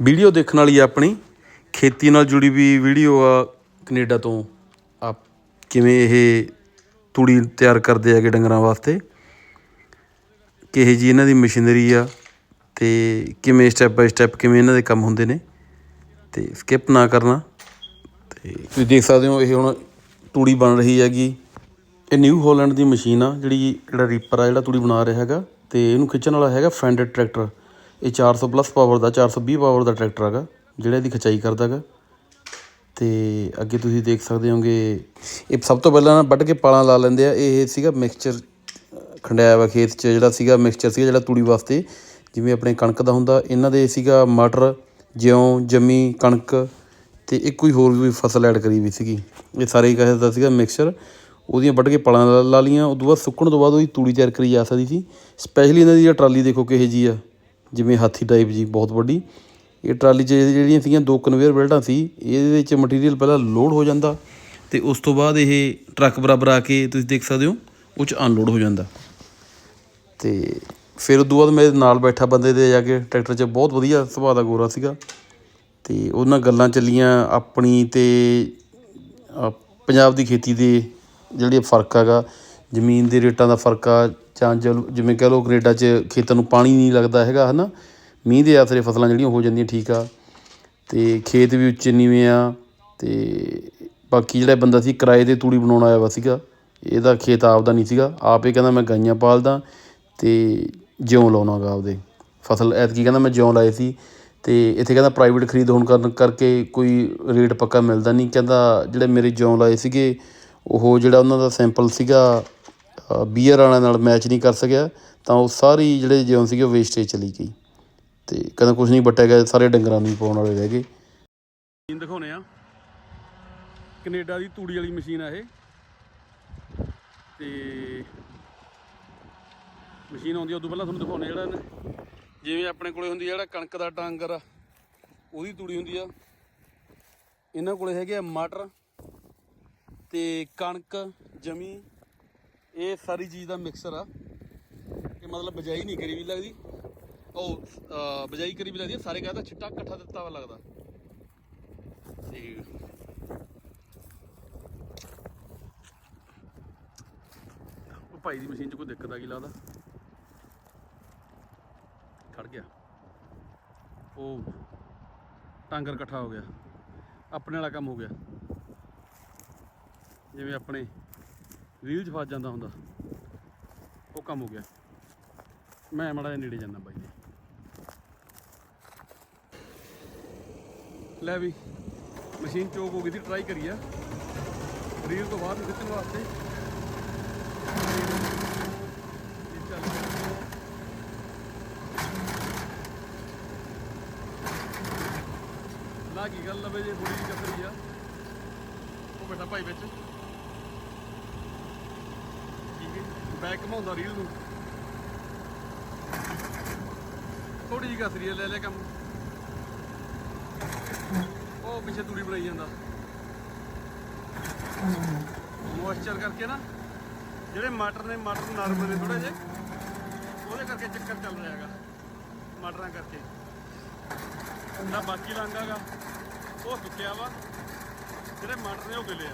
Video ਦੇਖਣ ਵਾਲੀ ਆ ਆਪਣੀ। ਖੇਤੀ ਨਾਲ ਜੁੜੀ ਵੀ ਵੀਡੀਓ ਆ ਕੈਨੇਡਾ ਤੋਂ। ਆ ਕਿਵੇਂ ਇਹ ਤੂੜੀ ਤਿਆਰ ਕਰਦੇ ਹੈਗੇ ਡੰਗਰਾਂ ਵਾਸਤੇ। ਕਿਹੇ ਜੀ ਇਹਨਾਂ ਦੀ ਮਸ਼ੀਨਰੀ ਆ ਤੇ ਕਿਵੇਂ ਸਟੈਪ ਬਾਈ ਸਟੈਪ ਕਿਵੇਂ ਇਹਨਾਂ ਦੇ ਕੰਮ ਹੁੰਦੇ ਨੇ। ਤੇ ਸਕਿਪ ਨਾ ਕਰਨਾ। ਤੇ ਤੁਸੀਂ ਦੇਖ ਸਕਦੇ ਹੋ ਇਹ ਹੁਣ ਤੂੜੀ ਬਣ ਰਹੀ ਹੈਗੀ। ਇਹ ਨਿਊ ਹਾਲੈਂਡ ਦੀ ਮਸ਼ੀਨ ਆ ਜਿਹੜੀ ਜਿਹੜਾ ਰੀਪਰ ਆ ਜਿਹੜਾ ਤੂੜੀ ਬਣਾ ਰਿਹਾ ਹੈਗਾ। ਤੇ ਇਹਨੂੰ ਖਿੱਚਣ ਵਾਲਾ ਹੈਗਾ ਫੈਂਡਰ ਟਰੈਕਟਰ ਇਹ 400 ਪਲੱਸ ਪਾਵਰ ਦਾ 420 ਪਾਵਰ ਦਾ ਟਰੈਕਟਰ ਹੈਗਾ, ਜਿਹੜਾ ਇਹਦੀ ਖਿਚਾਈ ਕਰਦਾ ਹੈਗਾ। ਤੇ ਅੱਗੇ ਤੁਸੀਂ ਦੇਖ ਸਕਦੇ ਹੋਗੇ, ਇਹ ਸਭ ਤੋਂ ਪਹਿਲਾਂ ਨਾ ਵੱਢ ਕੇ ਪਾਲਾਂ ਲਾ ਲੈਂਦੇ ਆ। ਇਹ ਸੀਗਾ ਮਿਕਸਚਰ ਖੰਡਾਇਆ ਵਾ ਖੇਤ 'ਚ, ਜਿਹੜਾ ਸੀਗਾ ਮਿਕਸਚਰ ਸੀਗਾ, ਜਿਹੜਾ ਤੂੜੀ ਵਾਸਤੇ। ਜਿਵੇਂ ਆਪਣੇ ਕਣਕ ਦਾ ਹੁੰਦਾ, ਇਹਨਾਂ ਦੇ ਸੀਗਾ ਮਟਰ, ਜਿਉਂ, ਜਮੀ, ਕਣਕ ਤੇ ਇੱਕ ਕੋਈ ਹੋਰ ਵੀ ਫਸਲ ਐਡ ਕਰੀ ਵੀ ਸੀਗੀ। ਇਹ ਸਾਰੇ ਹੀ ਕਹੇ ਦਾ ਸੀਗਾ ਮਿਕਸਚਰ ਉਹਦੀਆਂ ਵੱਢ ਕੇ ਪਾਲਾਂ ਲਾ- ਲਾ ਲੀਆਂ ਉਦੋਂ ਬਾਅਦ ਸੁੱਕਣ ਤੋਂ ਬਾਅਦ ਉਹਦੀ ਤੂੜੀ ਤਿਆਰ ਕਰੀ ਜਾ ਸਕਦੀ ਸੀ। ਸਪੈਸ਼ਲੀ ਇਹਨਾਂ ਦੀ ਜਿਹੜਾ ਟਰਾਲੀ ਦੇਖੋ ਕਿਹੋ ਜੀ ਆ। ਜਿਵੇਂ ਹਾਥੀ ਟਾਈਪ ਜੀ, ਬਹੁਤ ਵੱਡੀ। ਇਹ ਟਰਾਲੀ 'ਚ ਜਿਹੜੀਆਂ ਸੀਗੀਆਂ, ਦੋ ਕਨਵੇਅਰ ਬੈਲਟਾਂ ਸੀ, ਇਹਦੇ ਵਿੱਚ ਮਟੀਰੀਅਲ ਪਹਿਲਾਂ ਲੋਡ ਹੋ ਜਾਂਦਾ ਤੇ ਉਸ ਤੋਂ ਬਾਅਦ ਇਹ ਟਰੱਕ ਬਰਾਬਰ ਆ ਕੇ ਤੁਸੀਂ ਦੇਖ ਸਕਦੇ ਹੋ, ਉਹ 'ਚ ਅਨਲੋਡ ਹੋ ਜਾਂਦਾ। ਤੇ ਫਿਰ ਉਦੋਂ ਬਾਅਦ ਮੇਰੇ ਨਾਲ ਬੈਠਾ ਬੰਦੇ ਦੇ ਜਾ ਕੇ, ਟਰੈਕਟਰ 'ਚ ਬਹੁਤ ਵਧੀਆ ਸੁਭਾਅ ਦਾ ਗੋਰਾ ਸੀਗਾ। ਤੇ ਉਹਨਾਂ ਗੱਲਾਂ ਚੱਲੀਆਂ ਆਪਣੀ ਤੇ ਪੰਜਾਬ ਦੀ ਖੇਤੀ ਦੇ ਜਿਹੜੇ ਫ਼ਰਕ ਹੈਗਾ, ਜ਼ਮੀਨ ਦੇ ਰੇਟਾਂ ਦਾ ਫ਼ਰਕ ਆ ਜਾਂ ਜਲ ਜਿਵੇਂ ਕਹਿ ਲਓ ਕੈਨੇਡਾ 'ਚ ਖੇਤਾਂ ਨੂੰ ਪਾਣੀ ਨਹੀਂ ਲੱਗਦਾ ਹੈਗਾ ਹੈ ਨਾ ਮੀਂਹ ਦੇ ਆਸਰੇ ਫਸਲਾਂ ਜਿਹੜੀਆਂ ਹੋ ਜਾਂਦੀਆਂ ਠੀਕ ਆ। ਅਤੇ ਖੇਤ ਵੀ ਉੱਚੇ ਨੀਵੇਂ ਆ ਅਤੇ ਬਾਕੀ ਜਿਹੜਾ ਬੰਦਾ ਸੀ ਕਿਰਾਏ ਤੇ ਤੂੜੀ ਬਣਾਉਣ ਆਇਆ ਵਾ ਸੀਗਾ, ਇਹਦਾ ਖੇਤ ਆਪਦਾ ਨਹੀਂ ਸੀਗਾ। ਆਪ ਇਹ ਕਹਿੰਦਾ ਮੈਂ ਗਾਈਆਂ ਪਾਲਦਾ ਅਤੇ ਜਿਉਂ ਲਾਉਣਾ ਗਾ ਆਪਦੇ। ਫਸਲ ਐਤਕੀ ਕਹਿੰਦਾ ਮੈਂ ਜਿਉਂ ਲਾਏ ਸੀ ਅਤੇ ਇੱਥੇ ਕਹਿੰਦਾ ਪ੍ਰਾਈਵੇਟ ਖਰੀਦ ਹੋਣ ਕਰਨ ਕਰਕੇ ਕੋਈ ਰੇਟ ਪੱਕਾ ਮਿਲਦਾ ਨਹੀਂ। ਕਹਿੰਦਾ ਜਿਹੜੇ ਮੇਰੇ ਜਿਉਂ ਲਾਏ ਸੀਗੇ, ਉਹ ਜਿਹੜਾ ਉਹਨਾਂ ਦਾ ਸੈਂਪਲ ਸੀਗਾ ਬੀਅਰ ਵਾਲਿਆਂ ਨਾਲ ਮੈਚ ਨਹੀਂ ਕਰ ਸਕਿਆ, ਤਾਂ ਉਹ ਸਾਰੀ ਜਿਹੜੇ ਜਿਉਂ ਸੀਗੇ ਉਹ ਵੇਸਟੇਜ ਚਲੀ ਗਈ। ਅਤੇ ਕਹਿੰਦਾ ਕੁਝ ਨਹੀਂ ਵੱਟਿਆ ਗਿਆ, ਸਾਰੇ ਡੰਗਰਾਂ ਨੂੰ ਪਾਉਣ ਵਾਲੇ ਰਹਿ ਗਏ। ਮਸ਼ੀਨ ਦਿਖਾਉਨੇ ਆ। ਕੈਨੇਡਾ ਦੀ ਤੂੜੀ ਵਾਲੀ ਮਸ਼ੀਨ ਆ ਇਹ। ਤੇ ਮਸ਼ੀਨ ਆਉਂਦੀ ਉਦੋਂ ਪਹਿਲਾਂ ਤੁਹਾਨੂੰ ਦਿਖਾਉਣੇ ਜਿਹੜਾ ਜਿਵੇਂ ਆਪਣੇ ਕੋਲੇ ਹੁੰਦੀ ਜਿਹੜਾ ਕਣਕ ਦਾ ਟਾਂਗਰ ਆ, ਉਹਦੀ ਤੂੜੀ ਹੁੰਦੀ ਆ। ਇਹਨਾਂ ਕੋਲੇ ਹੈਗੇ ਆ ਮਟਰ ਤੇ ਕਣਕ, ਜਮੀ ਇਹ ਸਾਰੀ ਚੀਜ਼ ਦਾ ਮਿਕਸਰ ਆ ਇਹ ਮਤਲਬ ਬਜਾਈ ਨਹੀਂ ਕਰੀ ਵੀ ਲੱਗਦੀ। ਉਹ ਅਹ, ਬਜਾਈ ਕਰੀ ਵੀ ਲੱਗਦੀ ਆ, ਸਾਰੇ ਕਹਿੰਦਾ ਛਿੱਟਾ ਇਕੱਠਾ ਦਿੱਤਾ ਵਾ ਲੱਗਦਾ। ਤੇ ਉਹ ਭਾਈ ਦੀ ਮਸ਼ੀਨ 'ਚ ਕੋਈ ਦਿੱਕਤ ਆ ਗਈ ਲੱਗਦਾ। ਖੜ ਗਿਆ। ਉਹ ਟਾਂਗਰ ਇਕੱਠਾ ਹੋ ਗਿਆ। ਆਪਣੇ ਵਾਲਾ ਕੰਮ ਹੋ ਗਿਆ। ਜਿਵੇਂ ਆਪਣੇ ਰੀਲ 'ਚ ਫਸ ਜਾਂਦਾ ਹੁੰਦਾ। ਉਹ ਕੰਮ ਹੋ ਗਿਆ। ਮੈਂ ਮੜਾ ਨੇੜੇ ਜਾਂਦਾ ਬਾਈ ਦੇ। ਲੈ ਵੀ, ਮਸ਼ੀਨ ਚੋਕ ਹੋ ਗਈ ਸੀ ਟਰਾਈ ਕਰੀ ਆ ਰੀਲ ਤੋਂ ਬਾਅਦ ਖਿੱਚਣ ਵਾਸਤੇ। ਇਹ ਚੱਲ ਪਿਆ। ਲਾ ਕੀ ਗੱਲ ਲਵੇ ਜੇ ਥੋੜੀ ਜਿਹੀ ਚੱਕਰੀ ਆ। ਉਹ ਬੈਠਾ ਭਾਈ ਵਿੱਚ ਠੀਕ ਹੈ ਬੈਕ ਘਮਾਉਂਦਾ ਰੀਲ ਨੂੰ। ਥੋੜੀ ਜਿਹੀ ਕਸਰੀ ਲੈ ਲੈ ਕੰਮ। ਉਹ ਪਿੱਛੇ ਤੂੜੀ ਬਣਾਈ ਜਾਂਦਾ। ਮੋਇਸਚਰ ਕਰਕੇ ਨਾ, ਜਿਹੜੇ ਮਟਰ ਨੇ, ਮਟਰ ਨਰਮ ਨੇ ਥੋੜੇ ਜਿਹੇ, ਉਹਦੇ ਕਰਕੇ ਚੱਕਰ ਚੱਲ ਰਿਹਾ ਹੈਗਾ, ਮਟਰਾਂ ਕਰਕੇ। ਜਿਹੜਾ ਬਾਕੀ ਰੰਗ ਹੈਗਾ, ਉਹ ਸੁੱਕਿਆ ਵਾ, ਜਿਹੜੇ ਮਟਰ ਨੇ ਉਹ ਗਿੱਲੇ ਆ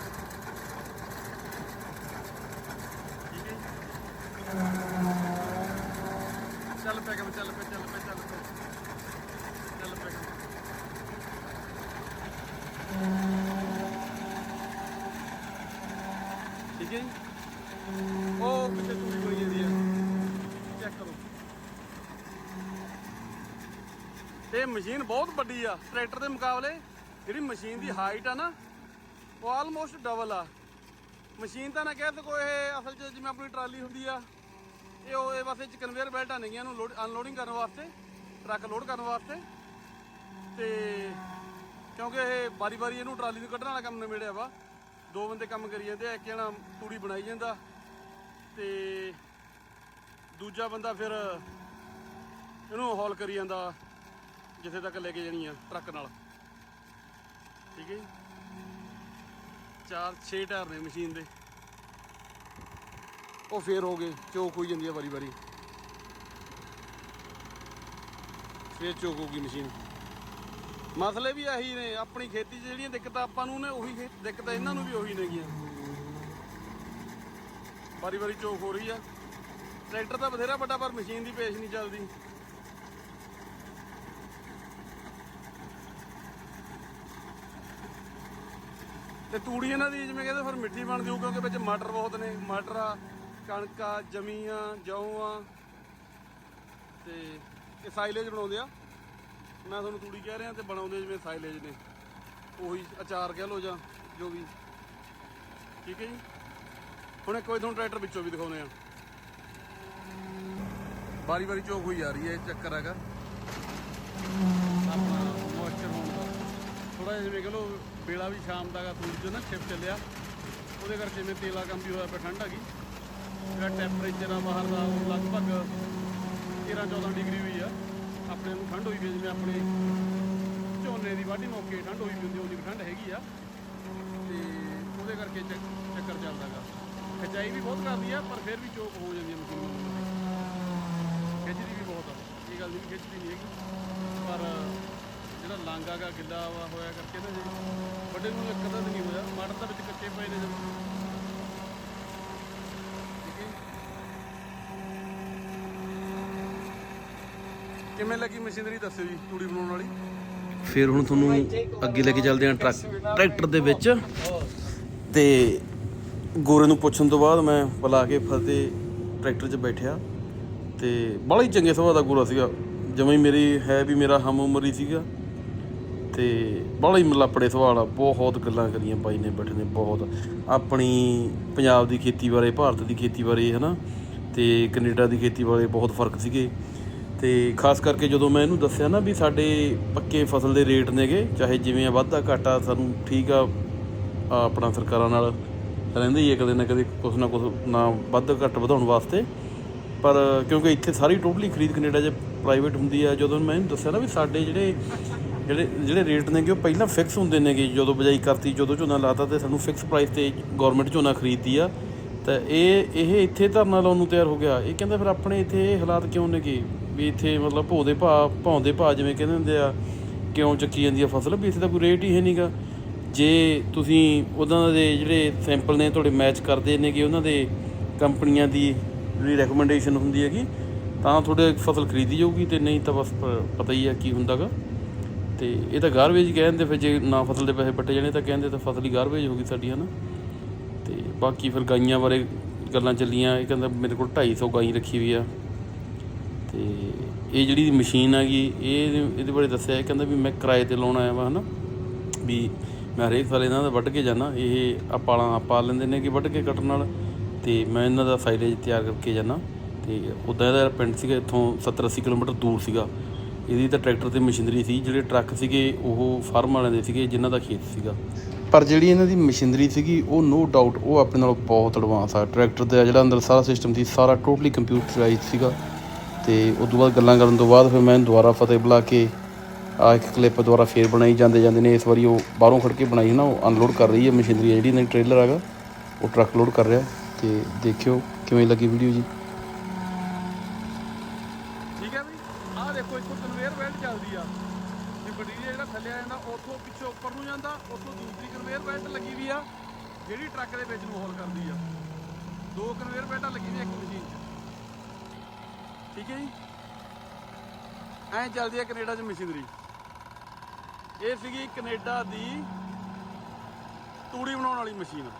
ਠੀਕ ਹੈ ਜੀ? ਚੱਲ ਪਿਆ ਕੰਮ ਚੱਲ ਪਿਆ ਚੱਲ ਪਿਆ ਚੱਲ ਪਿਆ ਚੱਲ ਪਿਆ ਠੀਕ ਹੈ ਜੀ? ਉਹ ਪਿੱਛੇ ਤੂੜੀ ਬਣੀ ਜਾਂਦੀ ਹੈ ਚੈੱਕ ਕਰੋ। ਤੇ ਮਸ਼ੀਨ ਬਹੁਤ ਵੱਡੀ ਆ, ਟਰੈਕਟਰ ਦੇ ਮੁਕਾਬਲੇ। ਜਿਹੜੀ ਮਸ਼ੀਨ ਦੀ ਹਾਈਟ ਆ ਨਾ, ਉਹ ਆਲਮੋਸਟ ਡਬਲ ਆ। ਮਸ਼ੀਨ ਤਾਂ ਨਾ ਕਹਿ ਸਕੋ ਇਹ ਅਸਲ 'ਚ ਜਿਵੇਂ ਆਪਣੀ ਟਰਾਲੀ ਹੁੰਦੀ ਆ ਇਹ ਉਹ ਇਹ ਬਸ ਇਹ 'ਚ ਕਨਵੇਅਰ ਬੈਲਟਾਂ ਨੇਗੀਆਂ ਇਹਨੂੰ ਲੋਡ ਅਨਲੋਡਿੰਗ ਕਰਨ ਵਾਸਤੇ ਟਰੱਕ ਲੋਡ ਕਰਨ ਵਾਸਤੇ। ਤੇ ਕਿਉਂਕਿ ਇਹ ਵਾਰੀ-ਵਾਰੀ ਇਹਨੂੰ ਟਰਾਲੀ ਨੂੰ ਕੱਢਣ ਵਾਲਾ ਕੰਮ ਨਿਬੇੜਿਆ ਵਾ। ਦੋ ਬੰਦੇ ਕੰਮ ਕਰੀ ਜਾਂਦੇ ਆ, ਇੱਕ ਜਣਾ ਤੂੜੀ ਬਣਾਈ ਜਾਂਦਾ। ਤੇ ਦੂਜਾ ਬੰਦਾ ਫਿਰ ਇਹਨੂੰ ਹੌਲ ਕਰੀ ਜਾਂਦਾ, ਜਿੱਥੇ ਤੱਕ ਲੈ ਕੇ ਜਾਣੀ ਆ ਟਰੱਕ ਨਾਲ। ਠੀਕ ਹੈ ਜੀ? ਚਾਰ 6 ਟਾਇਰ ਨੇ ਮਸ਼ੀਨ ਦੇ। ਉਹ ਫੇਰ ਹੋ ਗਏ, ਚੋਕ ਹੋਈ ਜਾਂਦੀ ਹੈ ਵਾਰੀ ਵਾਰੀ। ਫੇਰ ਚੋਕ ਹੋ ਗਈ ਮਸ਼ੀਨ। ਮਸਲੇ ਵੀ ਇਹੀ ਨੇ, ਆਪਣੀ ਖੇਤੀ 'ਚ ਜਿਹੜੀਆਂ ਦਿੱਕਤਾਂ ਆਪਾਂ ਨੂੰ ਨੇ, ਉਹੀ ਖੇ- ਦਿੱਕਤਾਂ ਇਹਨਾਂ ਨੂੰ ਵੀ ਉਹੀ ਨੇਗੀਆਂ ਵਾਰੀ ਵਾਰੀ ਚੋਕ ਹੋ ਰਹੀ ਆ। ਟਰੈਕਟਰ ਤਾਂ ਬਥੇਰਾ ਵੱਡਾ, ਪਰ ਮਸ਼ੀਨ ਦੀ ਪੇਸ਼ ਨਹੀਂ ਚੱਲਦੀ। ਤੇ ਤੂੜੀ ਇਹਨਾਂ ਦੀ ਜਿਵੇਂ ਕਹਿੰਦੇ, ਫਿਰ ਮਿੱਠੀ ਬਣਦੀ ਹੋਊ, ਕਿਉਂਕਿ ਵਿੱਚ ਮਟਰ ਬਹੁਤ ਨੇ, ਮਟਰ ਆ ਕਣਕਾਂ ਆ ਜਮੀਆਂ ਜੌਂ ਤੇ ਇਹ ਸਾਈਲੇਜ ਬਣਾਉਂਦੇ ਆ। ਮੈਂ ਤੁਹਾਨੂੰ ਤੂੜੀ ਕਹਿ ਰਿਹਾ ਤੇ ਬਣਾਉਂਦੇ ਜਿਵੇਂ ਸਾਈਲੇਜ ਨੇ। ਉਹੀ ਅਚਾਰ ਕਹਿ ਲੋ ਜਾਂ ਜੋ ਵੀ। ਠੀਕ ਹੈ ਜੀ? ਹੁਣ ਇੱਕ ਵਾਰੀ ਤੁਹਾਨੂੰ ਟਰੈਕਟਰ ਵਿੱਚੋਂ ਵੀ ਦਿਖਾਉਂਦੇ ਆ। ਵਾਰੀ ਵਾਰੀ ਚੋਕ ਹੋਈ ਜਾ ਰਹੀ ਹੈ, ਇਹ ਚੱਕਰ ਹੈਗਾ। ਆਪਣਾ ਮੋਇਸਚਰ ਹੋਣ ਦਾ। ਥੋੜਾ ਜਿਹਾ ਜਿਵੇਂ ਕਹ ਲੋ ਵੇਲਾ ਵੀ ਸ਼ਾਮ ਦਾ ਗਾ ਤੂੜੀ ਚੋਂ ਨਾ ਛਿਪ ਚੱਲਿਆ। ਉਹਦੇ ਕਰਕੇ ਜਿਵੇਂ ਤੇਲਾ ਕੰਮ ਵੀ ਹੋਇਆ ਪਿਆ, ਠੰਡ ਆ ਗਈ। ਜਿਹੜਾ ਟੈਂਪਰੇਚਰ ਆ ਬਾਹਰ ਦਾ, ਉਹ ਲਗਭਗ 13 14 ਡਿਗਰੀ ਹੋਈ ਆ। ਆਪਣੇ ਨੂੰ ਠੰਡ ਹੋਈ ਵੀ ਜਿਵੇਂ ਆਪਣੇ ਝੋਨੇ ਦੀ ਵਾਢੀ ਮੌਕੇ ਠੰਡ ਹੋਈ ਵੀ ਹੁੰਦੀ ਉਹਦੀ ਠੰਡ ਹੈਗੀ ਆ। ਤੇ ਉਹਦੇ ਕਰਕੇ ਚੱਕ- ਚੱਕਰ ਚੱਲਦਾਗਾ ਖਿਚਾਈ ਵੀ ਬਹੁਤ ਕਰਦੀ ਆ, ਪਰ ਫਿਰ ਵੀ ਚੋਕ ਹੋ ਜਾਂਦੀ ਆ ਮਸ਼ੀਨ ਖਿੱਚਦੀ ਵੀ ਬਹੁਤ ਆ। ਇਹ ਗੱਲ ਨਹੀਂ ਵੀ ਖਿੱਚਦੀ ਨਹੀਂ ਹੈਗੀ। ਪਰ ਜਿਹੜਾ ਲਾਂਗਾ ਗਾ, ਗਿੱਲਾ ਵਾ ਹੋਇਆ ਕਰਕੇ ਨਾ ਜੀ, ਵੱਡੇ ਨੂੰ ਇੱਕ ਅੱਧਾ ਨਹੀਂ ਹੋਇਆ। ਮਟਰ ਤਾਂ ਵਿੱਚ ਕੱਚੇ ਪਏ ਨੇ ਜਦੋਂ ਠੀਕ ਹੈ ਕਿਵੇਂ ਲੱਗੀ ਮਸ਼ੀਨਰੀ ਦੱਸਿਓ ਜੀ, ਤੂੜੀ ਬਣਾਉਣ ਵਾਲੀ? ਫਿਰ ਹੁਣ ਤੁਹਾਨੂੰ ਅੱਗੇ ਲੈ ਕੇ ਚੱਲਦੇ ਹਾਂ ਟਰੱਕ, ਟਰੈਕਟਰ ਦੇ ਵਿੱਚ। ਤੇ ਗੋਰੇ ਨੂੰ ਪੁੱਛਣ ਤੋਂ ਬਾਅਦ ਮੈਂ ਬੁਲਾ ਕੇ ਫਤਿਹ ਟਰੈਕਟਰ 'ਚ ਬੈਠਿਆ। ਤੇ ਬੜਾ ਹੀ ਚੰਗੇ ਸੁਭਾਅ ਦਾ ਗੋਰਾ ਸੀਗਾ। ਜਿਵੇਂ ਹੀ ਮੇਰੀ ਹੈ ਵੀ ਮੇਰਾ ਹਮ ਉਮਰ ਹੀ ਸੀਗਾ। ਤੇ ਬੜਾ ਹੀ ਮਲਾਪੜੇ ਸਵਾਲ ਆ ਬਹੁਤ ਗੱਲਾਂ ਕਰੀਆਂ ਬਾਈ ਨੇ, ਬੈਠੇ ਨੇ ਬਹੁਤ। ਆਪਣੀ ਪੰਜਾਬ ਦੀ ਖੇਤੀ ਬਾਰੇ, ਭਾਰਤ ਦੀ ਖੇਤੀ ਬਾਰੇ, ਹਨਾ? ਤੇ ਕੈਨੇਡਾ ਦੀ ਖੇਤੀ ਬਾਰੇ ਬਹੁਤ ਫ਼ਰਕ ਸੀਗੇ। ਤੇ ਖਾਸ ਕਰਕੇ ਜਦੋਂ ਮੈਂ ਇਹਨੂੰ ਦੱਸਿਆ ਨਾ ਵੀ ਸਾਡੇ ਪੱਕੇ ਫਸਲ ਦੇ ਰੇਟ ਨੇਗੇ, ਚਾਹੇ ਜਿਵੇਂ ਆ ਵਾਧਾ ਘਾਟਾ ਸਾਨੂੰ ਠੀਕ ਆ ਆਪਣਾ ਸਰਕਾਰਾਂ ਨਾਲ ਰਹਿੰਦੇ ਹੀ ਆ ਕਦੇ ਨਾ ਕਦੇ ਕੁਛ ਨਾ ਕੁਛ ਨਾ ਵੱਧ ਘੱਟ ਵਧਾਉਣ ਵਾਸਤੇ। ਪਰ ਕਿਉਂਕਿ ਇੱਥੇ ਸਾਰੀ ਟੋਟਲੀ ਖਰੀਦ ਕੈਨੇਡਾ 'ਚ ਪ੍ਰਾਈਵੇਟ ਹੁੰਦੀ ਆ, ਜਦੋਂ ਮੈਂ ਇਹਨੂੰ ਦੱਸਿਆ ਨਾ ਵੀ ਸਾਡੇ ਜਿਹੜੇ ਜਿਹੜੇ ਜਿਹੜੇ ਰੇਟ ਨੇਗੇ ਉਹ ਪਹਿਲਾਂ ਫਿਕਸ ਹੁੰਦੇ ਨੇਗੇ, ਜਦੋਂ ਬਜਾਈ ਕਰਤੀ, ਜਦੋਂ ਝੋਨਾ ਲਾਤਾ ਤੇ ਸਾਨੂੰ ਫਿਕਸ ਪ੍ਰਾਈਸ ਤੇ ਗਵਰਨਮੈਂਟ ਝੋਨਾ ਖਰੀਦਦੀ ਆ। ਤਾਂ ਇਹ ਇਹ ਇੱਥੇ ਧਰਨਾ ਲਾਉਣ ਨੂੰ ਤਿਆਰ ਹੋ ਗਿਆ। ਇਹ ਕਹਿੰਦਾ ਫਿਰ ਆਪਣੇ ਇੱਥੇ ਇਹ ਹਾਲਾਤ ਕਿਉਂ ਨੇਗੇ? ਵੀ ਇੱਥੇ ਮਤਲਬ ਭੋ ਦੇ ਭਾਅ ਭੌਂ ਦੇ ਭਾਅ ਜਿਵੇਂ ਕਹਿੰਦੇ ਹੁੰਦੇ ਆ, ਕਿਉਂ ਚੱਕੀ ਜਾਂਦੀ ਆ ਫਸਲ? ਵੀ ਇੱਥੇ ਤਾਂ ਕੋਈ ਰੇਟ ਹੀ ਹੈ ਨਹੀਂਗਾ ਜੇ ਤੁਸੀਂ ਉਹਨਾਂ ਦੇ ਜਿਹੜੇ ਸੈਂਪਲ ਨੇ ਤੁਹਾਡੇ ਮੈਚ ਕਰਦੇ ਨੇਗੇ ਉਹਨਾਂ ਦੇ ਕੰਪਨੀਆਂ ਦੀ ਜਿਹੜੀ ਰეკਮੈਂਡੇਸ਼ਨ ਹੁੰਦੀ ਹੈਗੀ, ਤਾਂ ਤੁਹਾਡੇ ਫਸਲ ਖਰੀਦੀ ਜਾਊਗੀ ਤੇ ਨਹੀਂ ਤਾਂ ਬਸ ਪਤਾ ਹੀ ਆ ਕੀ ਹੁੰਦਾਗਾ ਤੇ ਇਹ ਤਾਂ ਗਾਰਬੇਜ ਕਹਿੰਦੇ, ਫਿਰ ਜੇ ਨਾ ਫਸਲ ਦੇ ਪੈਸੇ ਵੱਟੇ ਜਾਣੇ ਤਾਂ ਕਹਿੰਦੇ ਤਾਂ ਫਸਲ ਹੀ ਗਾਰਬੇਜ ਹੋਗੀ ਸਾਡੀ, ਹਨਾ? ਤੇ ਬਾਕੀ ਫਿਰ ਗਾਈਆਂ ਬਾਰੇ ਗੱਲਾਂ ਚੱਲੀਆਂ, ਇਹ ਕਹਿੰਦਾ ਮੇਰੇ ਕੋਲ 250 ਗਾਈ ਰੱਖੀ ਹੋਈ ਆ। ਤੇ ਇਹ ਜਿਹੜੀ ਮਸ਼ੀਨ ਹੈਗੀ ਇਹ ਇਹਦੇ ਬਾਰੇ ਦੱਸਿਆ ਇਹ ਕਹਿੰਦਾ ਵੀ ਮੈਂ ਕਿਰਾਏ ਤੇ ਲਾਉਣ ਆਇਆ ਵਾ ਹਨਾ। ਵੀ ਮੈਂ ਹਰੇਕ ਸਾਲ ਇਹਨਾਂ ਦਾ ਵੱਢ ਕੇ ਜਾਣਾ ਇਹ ਆ ਪਾਲਾਂ ਪਾ ਲੈਂਦੇ ਨੇ ਕਿ ਵੱਢ ਕੇ ਕੱਟਣ ਨਾਲ। ਤੇ ਮੈਂ ਇਹਨਾਂ ਦਾ ਸਾਈਲੇਜ ਤਿਆਰ ਕਰਕੇ ਜਾਣਾ ਤੇ ਉੱਦਾਂ ਇਹਦਾ ਪਿੰਡ ਸੀਗਾ, ਇੱਥੋਂ 70 80 ਕਿਲੋਮੀਟਰ ਦੂਰ ਸੀਗਾ। ਇਹਦੀ ਤਾਂ ਟਰੈਕਟਰ ਤੇ ਮਸ਼ੀਨਰੀ ਸੀ, ਜਿਹੜੇ ਟਰੱਕ ਸੀਗੇ, ਉਹ ਫਾਰਮ ਵਾਲਿਆਂ ਦੇ ਸੀਗੇ, ਜਿਨ੍ਹਾਂ ਦਾ ਖੇਤ ਸੀਗਾ। ਪਰ ਜਿਹੜੀ ਇਹਨਾਂ ਦੀ ਮਸ਼ੀਨਰੀ ਸੀਗੀ, ਉਹ ਨੋ ਡਾਊਟ ਉਹ ਆਪਣੇ ਨਾਲੋਂ ਬਹੁਤ ਐਡਵਾਂਸ ਆ। ਟਰੈਕਟਰ ਦਾ ਜਿਹੜਾ ਅੰਦਰ ਸਾਰਾ ਸਿਸਟਮ ਸੀ, ਸਾਰਾ ਟੋਟਲੀ ਕੰਪਿਊਟਰਾਈਜ਼ਡ ਸੀਗਾ। ਤੇ ਉਸ ਤੋਂ ਬਾਅਦ ਗੱਲਾਂ ਕਰਨ ਤੋਂ ਬਾਅਦ ਫਿਰ ਮੈਂ ਦੁਬਾਰਾ ਫਤਿਹ ਬੁਲਾ ਕੇ ਆ ਇੱਕ ਕਲਿੱਪ ਦੁਬਾਰਾ ਫੇਰ ਬਣਾਈ, ਜਾਂਦੇ ਜਾਂਦੇ ਨੇ ਇਸ ਵਾਰੀ ਉਹ ਬਾਹਰੋਂ ਖੜ ਕੇ ਬਣਾਈ ਨਾ, ਉਹ ਅਨਲੋਡ ਕਰ ਰਹੀ ਹੈ ਮਸ਼ੀਨਰੀ ਜਿਹੜੀ ਨੇ ਟ੍ਰੇਲਰ ਹੈਗਾ, ਉਹ ਟਰੱਕ ਲੋਡ ਕਰ ਰਿਹਾ ਤੇ ਦੇਖਿਓ ਕਿਵੇਂ ਲੱਗੀ ਵੀਡੀਓ ਜੀ। ਠੀਕ ਹੈ ਵੀ ਆਹ ਦੇਖੋ, ਇੱਥੋਂ ਕਨਵੇਅਰ ਬੈਲਟ ਚੱਲਦੀ ਆ। ਤੇ ਮਟੀਰੀਅਲ ਜਿਹੜਾ ਥੱਲੇ ਆ ਜਾਂਦਾ, ਉੱਥੋਂ ਪਿੱਛੇ ਉੱਪਰ ਨੂੰ ਜਾਂਦਾ, ਉੱਥੋਂ ਦੂਸਰੀ ਕਨਵੇਅਰ ਬੈਲਟ ਲੱਗੀ ਵੀ ਆ, ਜਿਹੜੀ ਟਰੱਕ ਦੇ ਵਿੱਚ ਨੂੰ ਹੋਲ ਕਰਦੀ ਆ। ਦੋ ਕਨਵੇਅਰ ਬੈਲਟਾਂ ਲੱਗੀਆਂ ਇੱਕ ਮਸ਼ੀਨ 'ਚ। ਠੀਕ ਹੈ ਜੀ? ਐਂ ਚੱਲਦੀ ਹੈ ਕੈਨੇਡਾ 'ਚ ਮਸ਼ੀਨਰੀ। ਇਹ ਸੀਗੀ ਕੈਨੇਡਾ ਦੀ ਤੂੜੀ ਬਣਾਉਣ ਵਾਲੀ ਮਸ਼ੀਨ।